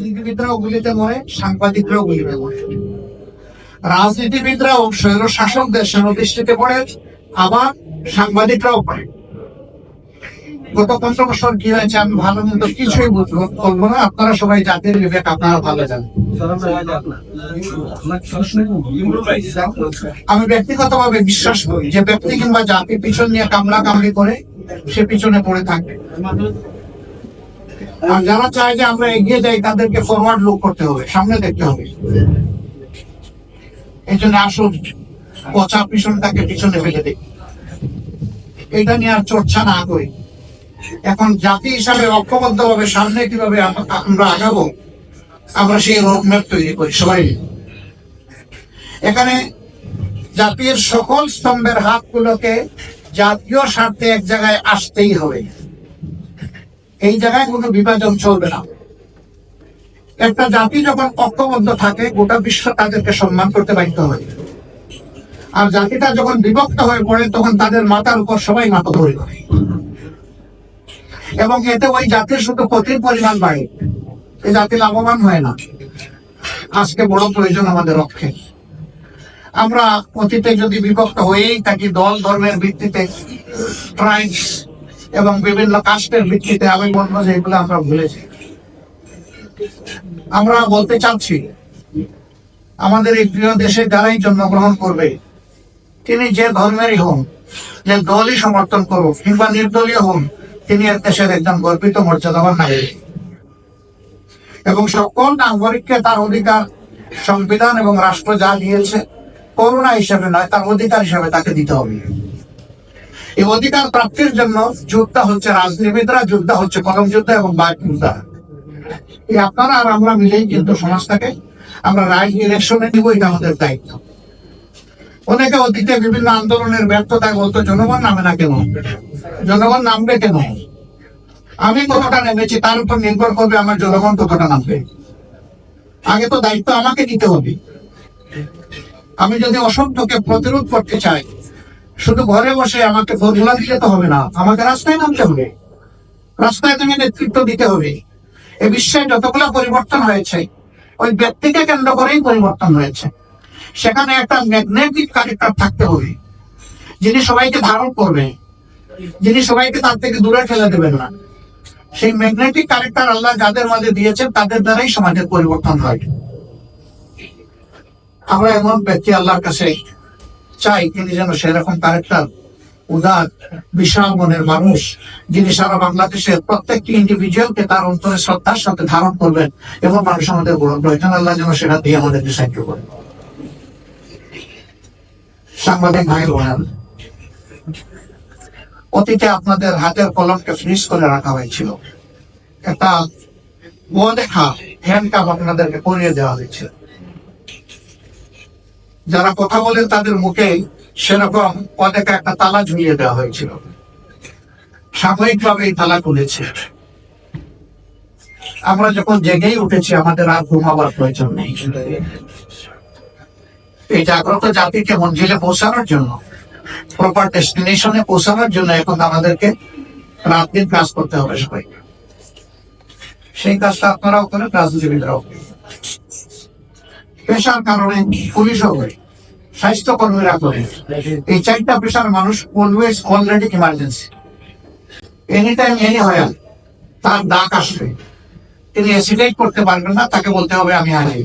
রাজনীতিবিদরাও গুলিতে মরে, সাংবাদিকরাও গুলিতে মরে। রাজনীতিবিদরাও স্বৈর শাসকদের সেনদৃষ্টিতে পড়ে, আবার সাংবাদিকরাও পড়ে। গত পনেরো বছর কি হয়েছে আমি ভালো মন্দ কিছুই বলব না। আপনারা সবাই জাতির বিবেক, আপনারা ভালো জানেন। আমি ব্যক্তিগতভাবে বিশ্বাস করি যে ব্যক্তি কিংবা জাতি পিছন নিয়ে কামলা কামড়ি করে, সে পিছনে পড়ে থাকবে। আর যারা চায় যে আমরা এগিয়ে যাই, তাদেরকে ফরওয়ার্ড লুক করতে হবে, সামনে দেখতে হবে। এই জন্য আসুন, পচা পিছনটাকে পিছনে ফেলে দিই। এটা নিয়ে আর চর্চা না করি। এখন জাতি হিসাবে ঐক্যবদ্ধ ভাবে সামনে কীভাবে আমরা আগাবো, আমরা সেই রোডম্যাপ তৈরি করি, সবাই এখানে জাতির সকল স্তম্ভের হাতগুলোকে জাতীয় স্বার্থে এক জায়গায় আসতেই হবে। এই জায়গায় কোনো বিভাজন চলবে না। একটা জাতি যখন ঐক্যবদ্ধ থাকে, গোটা বিশ্ব তাদেরকে সম্মান করতে বাধ্য হয়। আর জাতিটা যখন বিভক্ত হয়ে পড়ে, তখন তাদের মাথার উপর সবাই মাথা ধরে করে। এবং এতে ওই জাতির শুধু ক্ষতির পরিমাণ বাড়ে। এই জাতি লাভবান হয় না। আজকে বড় প্রয়োজন আমাদের রক্ষে। আমরা অতীতে যদি বিভক্ত হয়েই থাকি, দল ধর্মের ভিত্তিতে ট্রাইবস এবং বিভিন্ন কাস্টের ভিত্তিতে আমি বলব যে এগুলো আমরা ভুলেছি আমরা বলতে চাচ্ছি, আমাদের এই প্রিয় দেশে যারাই জন্মগ্রহণ করবে, তিনি যে ধর্মেরই হন, যে দলই সমর্থন করুক কিংবা নির্দলীয় হন, তিনি এর দেশের একজন গর্বিত, মর্যাদাবান নাগরিক। এবং সকল নাগরিককে তার অধিকার, সংবিধান এবং রাষ্ট্র যা দিয়েছে, করুণা হিসেবে নয়, তার অধিকার হিসেবে তাকে দিতে হবে। এই অধিকার প্রাপ্তির জন্য যোদ্ধা হচ্ছে রাজনীতিবিদরা, যোদ্ধা হচ্ছে কলম যোদ্ধা এবং বাক যোদ্ধা। এই আপনারা আর আমরা মিলেই কিন্তু সমাজটাকে আমরা রাইট ডিরেকশনে নিব, এটা আমাদের দায়িত্ব। অনেকে অতীতে বিভিন্ন আন্দোলনের ব্যর্থতায় বলতো, জনগণ নামে না কেন? জনগণ নামবে কেন? আমি কতটা নেমেছি তার উপর নির্ভর করবে আমার জনগণ কতটা নামবে। আগে তো দায়িত্ব আমাকে নিতে হবে। আমি যদি অসত্যকে প্রতিরোধ করতে চাই শুধু ঘরে বসে আমাকে ফর্মুলা দিলে তো হবে না, আমাকে রাস্তায় নামতে হবে। রাস্তায় তুমি নেতৃত্ব দিতে হবে। এ বিশ্বে যতগুলো পরিবর্তন হয়েছে, ওই ব্যক্তিকে কেন্দ্র করেই পরিবর্তন হয়েছে। সেখানে একটা ম্যাগনেটিক ক্যারেক্টার থাকতে হবে। যিনি সবাইকে ধারণ করবে, যিনি সবাইকে তার থেকে দূরে ঠেলে দেবেন না। সেই ম্যাগনেটিক ক্যারেক্টার আল্লাহ যাদের মাঝে দিয়েছেন, তাদের দ্বারাই সমাজের পরিবর্তন হয়। আমরা এমন ব্যক্তি আল্লাহর কাছে চাই তিনি যেন সেরকম ক্যারেক্টার উদার, বিশাল মনের মানুষ, যিনি সারা বাংলাদেশের প্রত্যেকটি ইন্ডিভিজুয়ালকে তার অন্তরে শ্রদ্ধার সাথে ধারণ করবেন এবং মানুষ আমাদের বড় প্রয়োজন আল্লাহ যেন সেটা দিয়ে আমাদেরকে সাহায্য করে। সাংবাদিক ভাই বোনেরা অতীতে আপনাদের হাতের কলমকে ফ্রিজ করে রাখা হয়েছিল। একটা ও দেখা হ্যান্ডকাপ আপনাদেরকে পরিয়ে দেওয়া হয়েছিল। যারা কথা বলেন তাদের মুখে সেরকম অনেক একটা তালা ঝুলিয়ে দেওয়া হয়েছিল। সাময়িকভাবে এই তালা খুলেছে। আমরা যখন জেগেই উঠেছি, আমাদের আর ঘুমাবার প্রয়োজন নেই। এই জাগ্রত জাতিকে মঞ্জিলে পৌঁছানোর জন্য প্রপার ডেস্টিনেশনে পৌঁছানোর জন্য এখন আমাদেরকে রাত দিন কাজ করতে হবে সবাই সেই কাজটা আপনারাও করেন, রাজনীতিবিদরাও। পেশার কারণে পুলিশও করে স্বাস্থ্য কর্মীরা করে। এই চারটা পেশার মানুষ always already emergency any time any হয় তার ডাক আসবে। তিনি এসিডেট করতে পারবেন না, তাকে বলতে হবে, আমি হারাই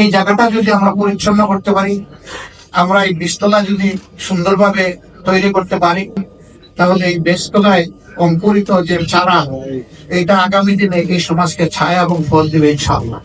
এই জায়গাটা যদি আমরা পরিচ্ছন্ন করতে পারি, আমরা এই বিস্তলা যদি সুন্দরভাবে তৈরি করতে পারি তাহলে এই ব্যস্ততায় অঙ্কুরিত যে চারা, এটা আগামী দিনে এই সমাজকে ছায়া এবং ফল দিবে ইনশাআল্লাহ।